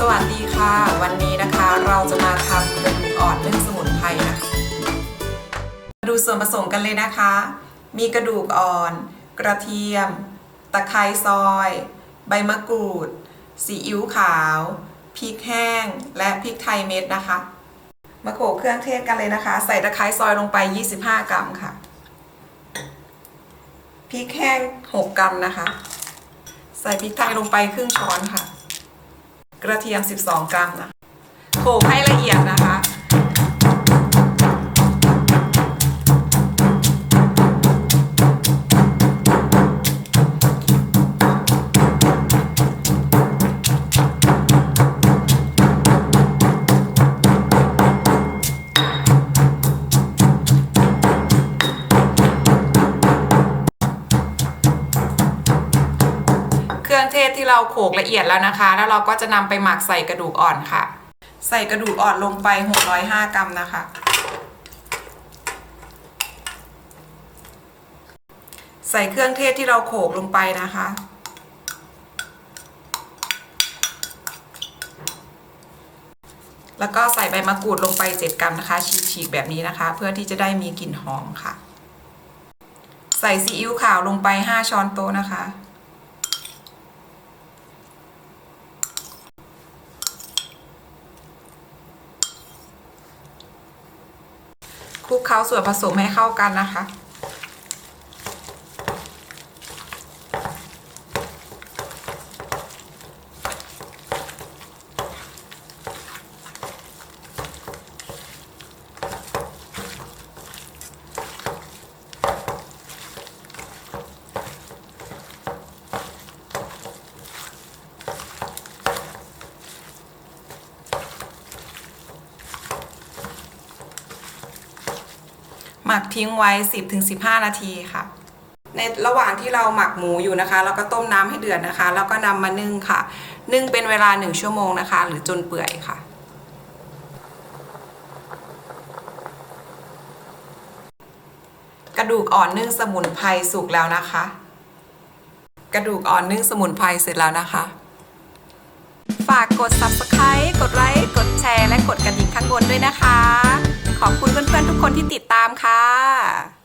สวัสดีค่ะ วันนี้นะคะเราจะมาทำกระดูกอ่อนนึ่งสมุนไพรนะคะมาดูส่วนผสมกันเลยนะคะ มีกระดูกอ่อน กระเทียม ตะไคร้ซอย ใบมะกรูดซีอิ๊วขาวพริกแห้ง และพริกไทยเม็ดนะคะมาโขลกเครื่องเทศกันเลยนะคะ ใส่ตะไคร้ซอยลงไป 25 กรัมค่ะพริกแห้ง 6 กรัมนะคะ ใส่พริกไทยลงไปครึ่งช้อนค่ะ กระเทียม 12 กรัมนะโขลกให้ละเอียดนะคะ รื่องเทศที่เราโขลกละเอียดแล้วนะคะ แล้วเราก็จะนำไปหมักใส่กระดูกอ่อนค่ะ ใส่กระดูกอ่อนลงไป 605 กรัมนะคะ ใส่เครื่องเทศที่เราโขลกลงไปนะคะแล้วก็ใส่ใบมะกรูดลงไป 7 กรัมนะคะ ฉีกๆแบบนี้นะคะ เพื่อที่จะได้มีกลิ่นหอมค่ะ ใส่ซีอิ๊วขาวลงไป 5 ช้อนโต๊ะนะคะ คลุกเคล้าส่วนผสมให้เข้ากันนะคะ หมักทิ้งไว้ 10-15 นาทีค่ะ ในระหว่างที่เราหมักหมูอยู่นะคะ เราก็ต้มน้ำให้เดือดนะคะ แล้วก็นำมานึ่งค่ะ นึ่งเป็นเวลา 1 ชั่วโมงนะคะ หรือจนเปื่อยค่ะ กระดูกอ่อนนึ่งสมุนไพรสุกแล้วนะคะ กระดูกอ่อนนึ่งสมุนไพรเสร็จแล้วนะคะ ฝากกด subscribe กดไลค์ กดแชร์ และกดกระดิ่งข้างบนด้วยนะคะ ทุกคนที่ติดตามค่ะ